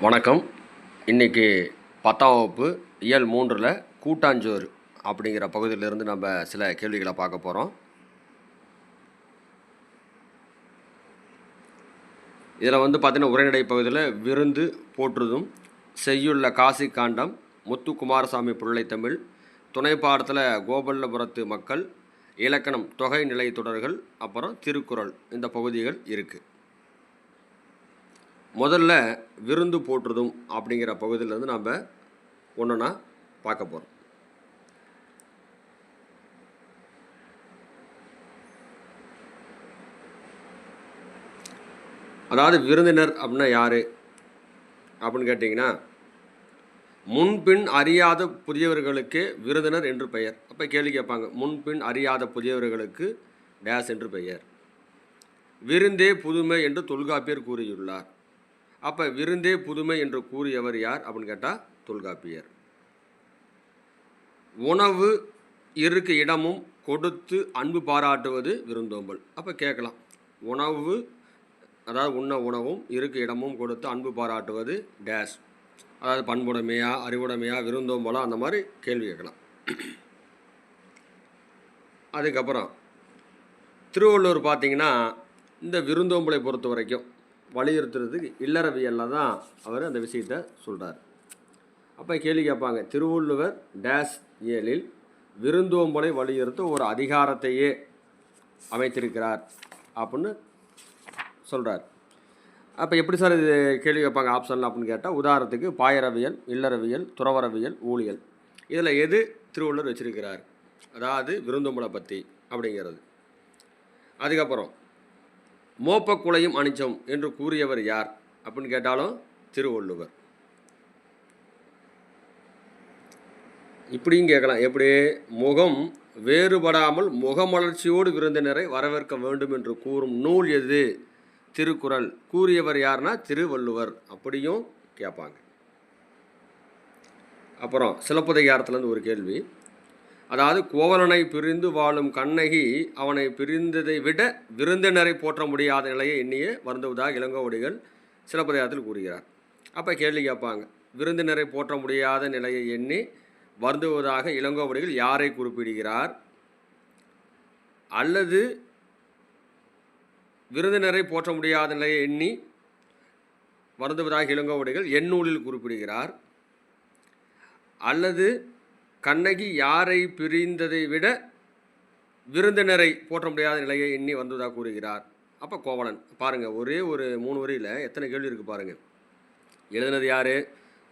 வணக்கம். இன்றைக்கி பத்தாம் வகுப்பு இயல் மூன்றில் கூட்டாஞ்சோறு அப்படிங்கிற பகுதியிலிருந்து நம்ம சில கேள்விகளை பார்க்க போகிறோம் இதில் வந்து பார்த்திங்கன்னா உரைநடை பகுதியில் விருந்து போற்றுதும் செய்யுள்ள காசி காண்டம் முத்து குமாரசாமி பிள்ளை தமிழ் துணை பாடத்தில் கோபல்லபுரத்து மக்கள் இலக்கணம் தொகை நிலை தொடர்கள் அப்புறம் திருக்குறள் இந்த பகுதிகள் இருக்குது முதல்ல விருந்து போற்றுதும் அப்படிங்கிற பகுதியிலேருந்து நம்ம ஒன்றுனா பார்க்க போகிறோம் அதாவது விருந்தினர் அப்படின்னா யார்? அப்படின்னு கேட்டிங்கன்னா முன்பின் அறியாத புதியவர்களுக்கு விருந்தினர் என்று பெயர். அப்போ கேள்வி கேட்பாங்க முன்பின் அறியாத புதியவர்களுக்கு டேஸ் என்று பெயர். விருந்தே புதுமை என்று தொல்காப்பியர் கூறியுள்ளார். அப்போ விருந்தே புதுமை என்று கூறியவர் யார் அப்படின்னு கேட்டால் தொல்காப்பியர். உணவு இருக்க இடமும் கொடுத்து அன்பு பாராட்டுவது விருந்தோம்பல். அப்போ கேட்கலாம். உணவு அதாவது உண்ண உணவும் இருக்க இடமும் கொடுத்து அன்பு பாராட்டுவது டேஷ் அதாவது பண்புடைமையா அறிவுடைமையா விருந்தோம்பலா அந்த மாதிரி கேள்வி கேட்கலாம். அதுக்கப்புறம் திருவள்ளூர் பார்த்தீங்கன்னா இந்த விருந்தோம்பலை பொறுத்த வரைக்கும் வலியுறுத்துறதுக்கு இல்லறவியலில் தான் அவர் அந்த விஷயத்தை சொல்கிறார் அப்போ கேள்வி கேட்பாங்க திருவள்ளுவர் டேஸ் ஏழில் விருந்தோம்பலை வலியுறுத்த ஒரு அதிகாரத்தையே அமைத்திருக்கிறார் அப்படின்னு சொல்கிறார் அப்போ எப்படி சார் இது கேள்வி கேட்பாங்க ஆப்ஷன் அப்படின்னு கேட்டால் உதாரணத்துக்கு பாயரவியல் இல்லறவியல் துறவரவியல் ஊழியல். இதில் எது திருவள்ளுவர் வச்சிருக்கிறார்? அதாவது விருந்தோம்பலை பற்றி அப்படிங்கிறது. அதுக்கப்புறம் மோப்பக்குலையும் அணிச்சோம் என்று கூறியவர் யார்? அப்படின்னு கேட்டாலும் திருவள்ளுவர். இப்படியும் கேட்கலாம். எப்படி? முகம் வேறுபடாமல் முகமலர்ச்சியோடு விருந்தினரை வரவேற்க வேண்டும் என்று கூறும் நூல் எது? திருக்குறள். கூறியவர் யார்னா திருவள்ளுவர். அப்படியும் கேட்பாங்க. அப்புறம் சிலப்பதிகாரத்துலேருந்து ஒரு கேள்வி. அதாவது கோவலனை பிரிந்து வாழும் கண்ணகி அவனை பிரிந்ததை விட விருந்தினரை போற்ற முடியாத நிலையை எண்ணியே வருந்துவதாக இளங்கோவடிகள் சிலப்பதிகாரத்தில் கூறுகிறார். அப்போ கேள்வி கேட்பாங்க. விருந்தினரை போற்ற முடியாத நிலையை எண்ணி வருந்துவதாக இளங்கோவடிகள் யாரை குறிப்பிடுகிறார்? அல்லது விருந்தினரை போற்ற முடியாத நிலையை எண்ணி வருந்துவதாக இளங்கோவடிகள் எண்ணூலில் குறிப்பிடுகிறார். அல்லது கண்ணகி யாரை பிரிந்ததை விட விருந்தினரை போற்ற முடியாத நிலையை எண்ணி வந்ததாக கூறுகிறார். அப்போ கோவலன் பாருங்கள் ஒரே ஒரு மூணு வரியில் எத்தனை கேள்வி இருக்குது பாருங்கள் எழுதினது யார்?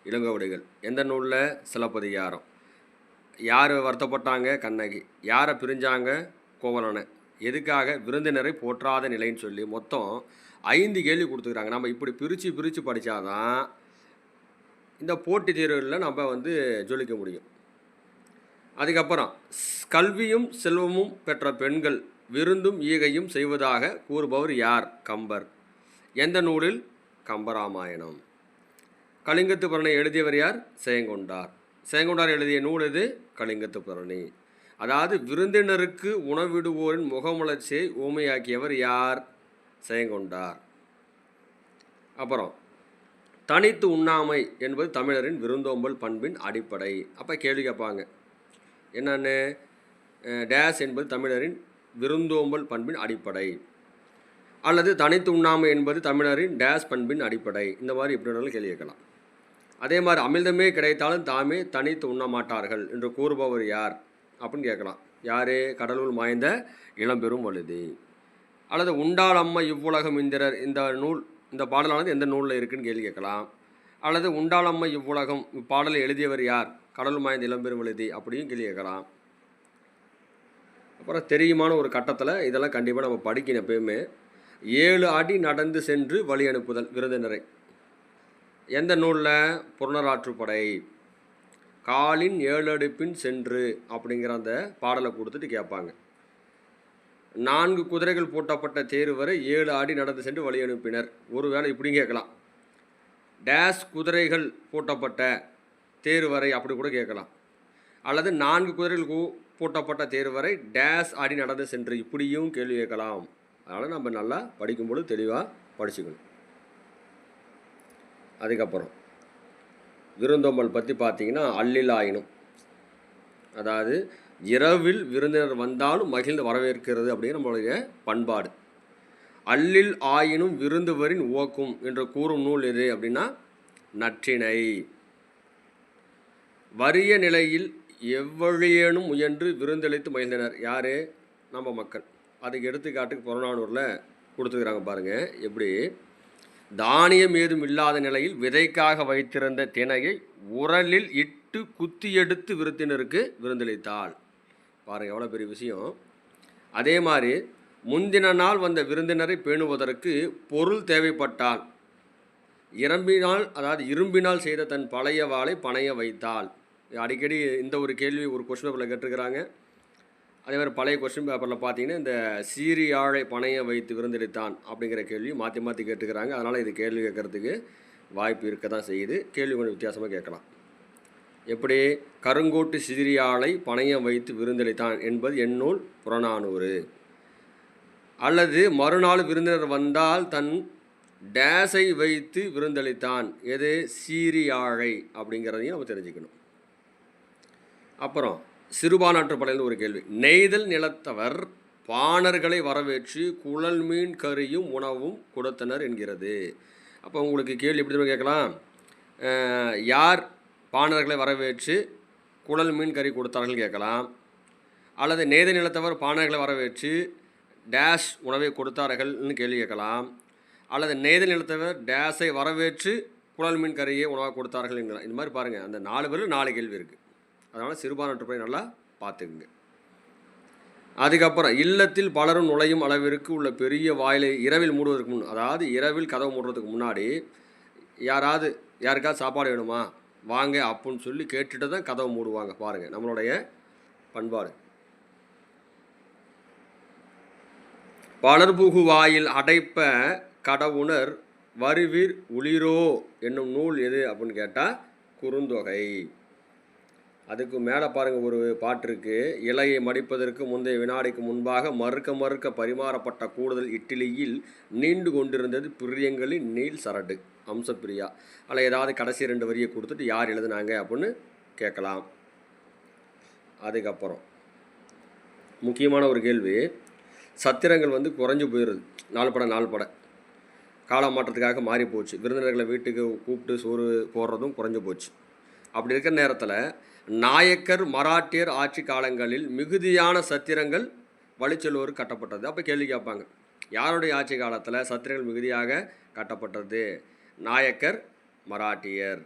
இளங்கோவடிகள். எந்த நூலில்? சிலப்பதிகாரம் யார் வருத்தப்பட்டாங்க? கண்ணகி. யாரை பிரிஞ்சாங்க? கோவலனை. எதுக்காக? விருந்தினரை போற்றாத நிலைன்னு சொல்லி மொத்தம் ஐந்து கேள்வி கொடுத்துக்கிறாங்க. நம்ம இப்படி பிரித்து பிரித்து படித்தாதான் இந்த போட்டித் தேர்வுகளில் நம்ம வந்து ஜொலிக்க முடியும். அதுக்கப்புறம் கல்வியும் செல்வமும் பெற்ற பெண்கள் விருந்தும் ஈகையும் செய்வதாக கூறுபவர் யார்? கம்பர். எந்த நூலில்? கம்பராமாயணம். கலிங்கத்து புரணை எழுதியவர் யார்? சேங்கொண்டார். சேங்கொண்டார் எழுதிய நூல் எது? கலிங்கத்து பரணி அதாவது விருந்தினருக்கு உணவிடுவோரின் முகமலர்ச்சியை ஊமையாக்கியவர் யார்? சேங்கொண்டார். அப்புறம் தனித்து உண்ணாமை என்பது தமிழரின் விருந்தோம்பல் பண்பின் அடிப்படை. அப்போ கேள்வி கேட்பாங்க. என்னென்ன? டேஸ் என்பது தமிழரின் விருந்தோம்பல் பண்பின் அடிப்படை. அல்லது தனித்து உண்ணாமை என்பது தமிழரின் டேஸ் பண்பின் அடிப்படை. இந்த மாதிரி எப்படி வேணாலும் கேள்வி கேட்கலாம். அதே மாதிரி அமிர்தமே கிடைத்தாலும் தாமே தனித்து உண்ண மாட்டார்கள் என்று கூறுபவர் யார்? அப்படின்னு கேட்கலாம். யார்? கடலூர் மாய்ந்த இளம்பெரும் வழுதி. அல்லது உண்டால் அம்மா இவ்வுலகம் இந்திரர் இந்த நூல் இந்த பாடலானது எந்த நூலில் இருக்குன்னு கேள்வி கேட்கலாம். அல்லது உண்டாள் அம்மா இவ்வுலகம் இப்பாடலை எழுதியவர் யார்? கடல் மாய்ந்த இளம்பெரும் எழுதி அப்படியும் கேள்வி கேட்கலாம். அப்புறம் தெரியுமான ஒரு கட்டத்தில் இதெல்லாம் கண்டிப்பாக நம்ம படிக்கணும் எப்பயுமே. ஏழு அடி நடந்து சென்று வழி அனுப்புதல் விருந்தினரை எந்த நூலில்? புறநராற்றுப்படை காலின் ஏழடுப்பின் சென்று அப்படிங்கிற அந்த பாடலை கொடுத்துட்டு கேட்பாங்க. நான்கு குதிரைகள் பூட்டப்பட்ட தேர் வரை ஏழு அடி நடந்து சென்று வழி அனுப்பினர். ஒருவேளை இப்படியும் கேட்கலாம். டேஸ் குதிரைகள் பூட்டப்பட்ட தேர் வரை அப்படி கூட கேட்கலாம். அல்லது நான்கு குதிரைகள் கூ- பூட்டப்பட்ட தேர் வரை டேஸ் ஆடி நடந்து சென்று இப்படியும் கேள்வி கேட்கலாம். அதனால் நம்ம நல்லா படிக்கும்பொழுது தெளிவாக படிச்சுக்கணும். அதுக்கப்புறம் விருந்தோம்பல் பற்றி பார்த்தீங்கன்னா அல்லிலாயினும் அதாவது இரவில் விருந்தினர் வந்தாலும் மகிழ்ந்து வரவேற்கிறது அப்படின்னு நம்மளுடைய பண்பாடு. அல்லில் ஆயினும் விருந்துவரின் ஓக்கும் என்று கூறும் நூல் எது அப்படின்னா நற்றினை வறிய நிலையில் எவ்வழியேனும் முயன்று விருந்தளித்து மகிழ்ந்தனர். யார்? நம்ம மக்கள். அதுக்கு எடுத்துக்காட்டுக்கு புறநானூரில் கொடுத்துக்கிறாங்க பாருங்கள் எப்படி? தானியம் ஏதும் இல்லாத நிலையில் விதைக்காக வைத்திருந்த திணையை உரலில் இட்டு குத்தி எடுத்து விருத்தினருக்கு விருந்தளித்தாள். பாருங்கள் எவ்வளோ பெரிய விஷயம். அதே மாதிரி முந்தின நாள் வந்த விருந்தினரை பேணுவதற்கு பொருள் தேவைப்பட்டால் இரும்பினால் அதாவது இரும்பினால் செய்த தன் பழைய வாளை பணைய வைத்தாள். அடிக்கடி இந்த ஒரு கேள்வி ஒரு கொஸ்டின் பேப்பரில் கேட்டிருக்கிறாங்க. அதே மாதிரி பழைய கொஸ்டின் பேப்பரில் பார்த்தீங்கன்னா இந்த சீரியாழை பணையம் பணைய வைத்து விருந்தளித்தான் அப்படிங்கிற கேள்வி மாற்றி மாற்றி கேட்டுக்கிறாங்க அதனால் இது கேள்வி கேட்கறதுக்கு வாய்ப்பு இருக்க தான் செய்யுது. கேள்வி கொஞ்சம் வித்தியாசமாக கேட்கலாம். எப்படி கருங்கோட்டு சீரியாழை பணையம் வைத்து விருந்தளித்தான் என்பது எண்ணூல் புறநானூறு. அல்லது மறுநாள் விருந்தினர் வந்தால் தன் டேஸை வைத்து விருந்தளித்தான். எது? சீரியாழை அப்படிங்கிறதையும் நம்ம தெரிஞ்சுக்கணும். அப்புறம் சிறுபானாற்று படையில் ஒரு கேள்வி. நெய்தல் நிலத்தவர் பாணர்களை வரவேற்று குழல் மீன் கறியும் உணவும் கொடுத்தனர் என்கிறது. அப்போ உங்களுக்கு கேள்வி எப்படி தான் கேட்கலாம்? யார் பாணர்களை வரவேற்று குழல் மீன் கறி கொடுத்தார்கள் கேட்கலாம். அல்லது நெய்தல் நிலத்தவர் பாணர்களை வரவேற்று டேஷ் உணவை கொடுத்தார்கள்னு கேள்வி கேட்கலாம். அல்லது நெய்தல் நிலத்தவர் டேஷை வரவேற்று குழல் மீன் கறியை உணவாக கொடுத்தார்கள் இந்த மாதிரி பாருங்கள் அந்த நாலு பேரில் நாலு கேள்வி இருக்குது அதனால் சிறுபான்மை நல்லா பார்த்துக்குங்க. அதுக்கப்புறம் இல்லத்தில் பலரும் நுழையும் அளவிற்கு உள்ள பெரிய வாயிலை இரவில் மூடுவதற்கு முன் அதாவது இரவில் கதவு மூடுறதுக்கு முன்னாடி யாராவது யாருக்காவது சாப்பாடு வேணுமா? வாங்க அப்புடின்னு சொல்லி கேட்டுட்டு தான் கதவை மூடுவாங்க. பாருங்கள் நம்மளுடைய பண்பாடு. பலர்புகு வாயில் அடைப்ப கடவுணர் வருவீர் உளிரோ என்னும் நூல் எது அப்படின்னு கேட்டால் குறுந்தொகை. அதுக்கு மேலே பாருங்கள் ஒரு பாட்டு இலையை மடிப்பதற்கு முந்தைய வினாடிக்கு முன்பாக மறுக்க மறுக்க பரிமாறப்பட்ட கூடுதல் இட்லியில் நீண்டு கொண்டிருந்தது பிரியங்களின் நீள் சரடு அம்சப்பிரியா. அதில் ஏதாவது கடைசி ரெண்டு வரியை கொடுத்துட்டு யார் எழுதுனாங்க? அப்படின்னு கேட்கலாம். அதுக்கப்புறம் முக்கியமான ஒரு கேள்வி. சத்திரங்கள் வந்து குறைஞ்சு போயிடுது நாலு படம் நாலு படம் காலம் மாற்றத்துக்காக மாறி போச்சு விருந்தினர்களை வீட்டுக்கு கூப்பிட்டு சோறு போடுறதும் குறைஞ்சு போச்சு. அப்படி இருக்கிற நேரத்தில் நாயக்கர் மராட்டியர் ஆட்சி காலங்களில் மிகுதியான சத்திரங்கள் வழிச்செல்வோர் கட்டப்பட்டது. அப்போ கேள்வி கேட்பாங்க யாருடைய ஆட்சி காலத்தில் சத்திரங்கள் மிகுதியாக கட்டப்பட்டது? நாயக்கர் மராட்டியர்.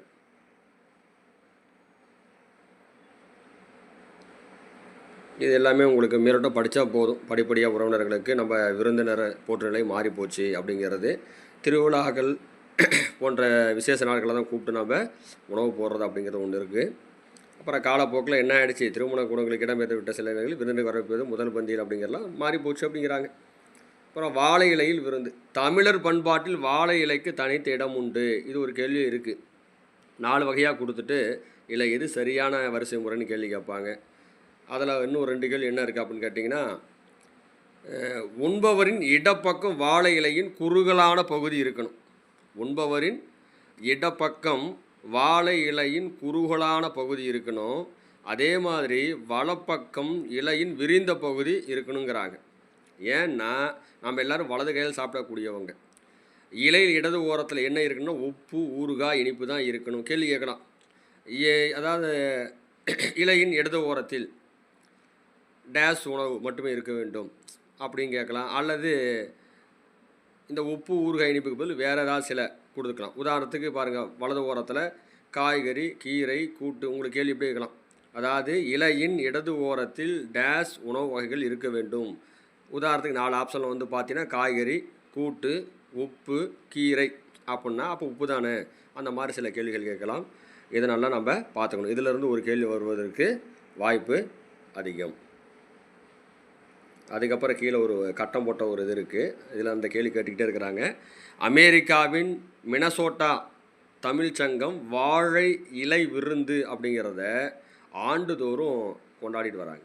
இது எல்லாமே உங்களுக்கு மீறட்டும் படித்தா போதும். படிப்படியாக உறவினர்களுக்கு நம்ம விருந்தினர் போற்றுநிலை மாறி போச்சு அப்படிங்கிறது. திருவிழாக்கள் போன்ற விசேஷ நாட்களை தான் கூப்பிட்டு நம்ம உணவு போடுறது அப்படிங்கிறது ஒன்று இருக்குது அப்புறம் காலப்போக்கில் என்ன ஆயிடுச்சு? திருமண குணங்களுக்கு இடம்பெற்று விட்ட சில நேரங்களில் விருந்தினர் வரப்போது முதல் பந்தியில் அப்படிங்கிறலாம் மாறி போச்சு அப்படிங்கிறாங்க. அப்புறம் வாழை இலையில் விருந்து. தமிழர் பண்பாட்டில் வாழை இலைக்கு தனித்த இடம் உண்டு. இது ஒரு கேள்வி இருக்குது நாலு வகையாக கொடுத்துட்டு இல்லை எது சரியான வரிசை முறைன்னு கேள்வி கேட்பாங்க. அதில் இன்னும் ரெண்டு கேள்வி என்ன இருக்குது அப்படின்னு கேட்டிங்கன்னா உண்பவரின் இடப்பக்கம் வாழை இலையின் குறுகலான பகுதி இருக்கணும். உண்பவரின் இடப்பக்கம் வாழை இலையின் குறுகலான பகுதி இருக்கணும். அதே மாதிரி வலப்பக்கம் இலையின் விரிந்த பகுதி இருக்கணுங்கிறாங்க. ஏன்னா நம்ம எல்லோரும் வலது கையில் சாப்பிடக்கூடியவங்க. இலையில் இடது ஓரத்தில் என்ன இருக்குன்னா உப்பு ஊறுகாய் இனிப்பு தான் இருக்கணும். கேள்வி கேட்கலாம். ஏ- அதாவது இலையின் இடது ஓரத்தில் டேஸ் உணவு மட்டுமே இருக்க வேண்டும் அப்படின்னு கேட்கலாம். அல்லது இந்த உப்பு ஊறுகாய் இனிப்புக்கு பதில் வேறு ஏதாவது சில கொடுத்துக்கலாம் உதாரணத்துக்கு பாருங்கள் வலது ஓரத்தில் காய்கறி கீரை கூட்டு உங்களுக்கு கேள்வி எப்படி இருக்கலாம் அதாவது இலையின் இடது ஓரத்தில் டேஸ் உணவு வகைகள் இருக்க வேண்டும். உதாரணத்துக்கு நாலு ஆப்ஷனில் வந்து பார்த்தீங்கன்னா காய்கறி கூட்டு உப்பு கீரை அப்படின்னா அப்போ உப்பு தானே? அந்த மாதிரி சில கேள்விகள் கேட்கலாம். இதனெல்லாம் நம்ம பார்த்துக்கணும். இதிலிருந்து ஒரு கேள்வி வருவதற்கு வாய்ப்பு அதிகம். அதுக்கப்புறம் கீழே ஒரு கட்டம் போட்ட ஒரு இது இருக்குது இதில் அந்த கேள்வி கேட்டுக்கிட்டே இருக்கிறாங்க. அமெரிக்காவின் மினசோட்டா தமிழ் சங்கம் வாழை இலை விருந்து அப்படிங்கிறத ஆண்டுதோறும் கொண்டாடிட்டு வராங்க.